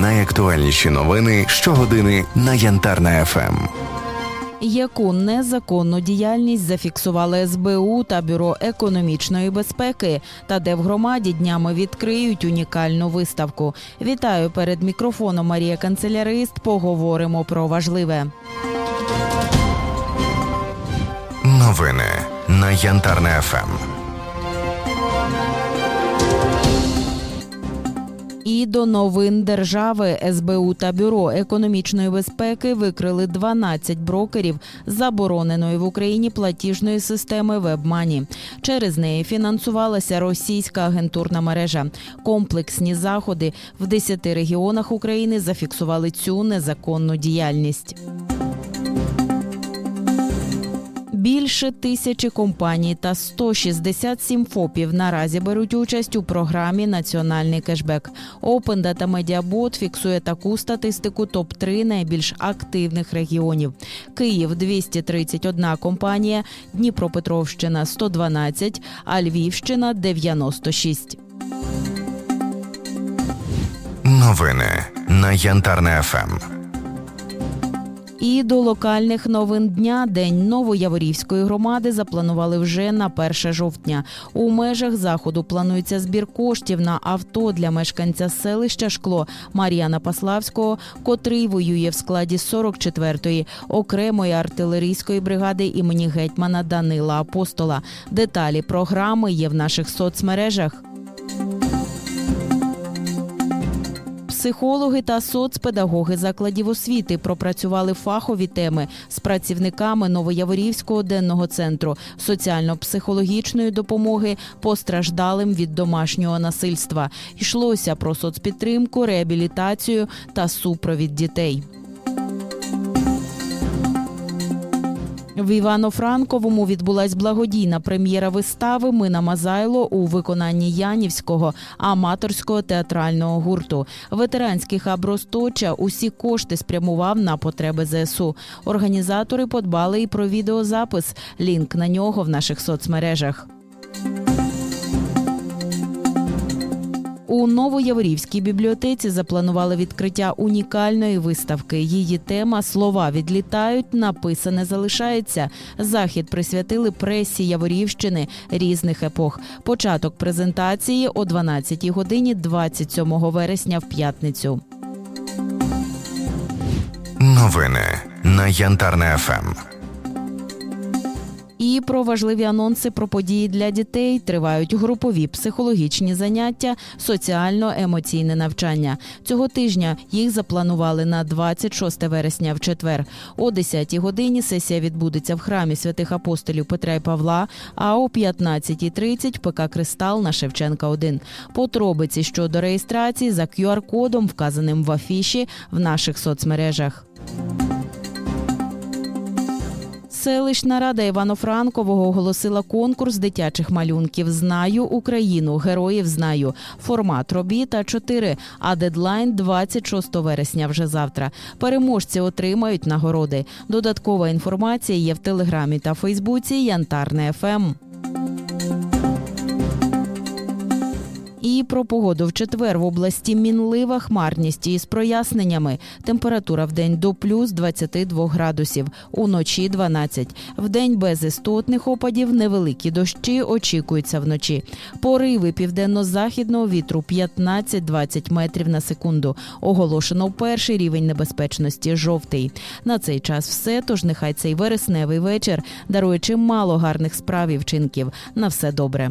Найактуальніші новини щогодини на Янтарна Ем. ФМ. Яку незаконну діяльність зафіксували СБУ та Бюро економічної безпеки, та де в громаді днями відкриють унікальну виставку. Вітаю перед мікрофоном Марія Канцелярист. Поговоримо про важливе. Новини на Янтарна Ем. ФМ. І до новин держави СБУ та Бюро економічної безпеки викрили 12 брокерів забороненої в Україні платіжної системи WebMoney. Через неї фінансувалася російська агентурна мережа. Комплексні заходи в 10 регіонах України зафіксували цю незаконну діяльність. Більше тисячі компаній та 167 ФОПів наразі беруть участь у програмі Національний кешбек. Open Data Media фіксує таку статистику топ 3 найбільш активних регіонів. Київ 231 компанія, Дніпропетровщина 112, а Львівщина 96. Новини на Янтарна Ем. ФМ. І до локальних новин дня День Новояворівської громади запланували вже на 1 жовтня. У межах заходу планується збір коштів на авто для мешканця селища Шкло Мар'яна Паславського, котрий воює в складі 44-ї окремої артилерійської бригади імені гетьмана Данила Апостола. Деталі програми є в наших соцмережах. Психологи та соцпедагоги закладів освіти пропрацювали фахові теми з працівниками Новояворівського денного центру соціально-психологічної допомоги постраждалим від домашнього насильства. Йшлося про соцпідтримку, реабілітацію та супровід дітей. В Івано-Франковому відбулась благодійна прем'єра вистави Мина Мазайло у виконанні Янівського аматорського театрального гурту. Ветеранський хаб Росточа усі кошти спрямував на потреби ЗСУ. Організатори подбали і про відеозапис. Лінк на нього в наших соцмережах. У Новояворівській бібліотеці запланували відкриття унікальної виставки. Її тема Слова відлітають, написане залишається. Захід присвятили пресі Яворівщини різних епох. Початок презентації о 12 годині 27 вересня в п'ятницю. Новини на Янтарна ФМ. І про важливі анонси про події для дітей тривають групові психологічні заняття, соціально-емоційне навчання. Цього тижня їх запланували на 26 вересня в четвер. О 10 годині сесія відбудеться в храмі святих апостолів Петра і Павла. А о 15.30 ПК Кристал на Шевченка 1. Подробиці щодо реєстрації за QR-кодом, вказаним в афіші в наших соцмережах. Селищна рада Івано-Франкового оголосила конкурс дитячих малюнків Знаю Україну, героїв знаю. Формат робіт А4, а дедлайн 26 вересня вже завтра. Переможці отримають нагороди. Додаткова інформація є в телеграмі та Фейсбуці Янтарне Ем». ФМ. І про погоду в четвер в області мінлива хмарність із проясненнями. Температура в день до плюс 22 градусів, уночі 12. В день без істотних опадів невеликі дощі очікуються вночі. Пориви південно-західного вітру 15-20 метрів на секунду. Оголошено перший рівень небезпечності жовтий. На цей час все, тож нехай цей вересневий вечір дарує чимало гарних справ і вчинків. На все добре.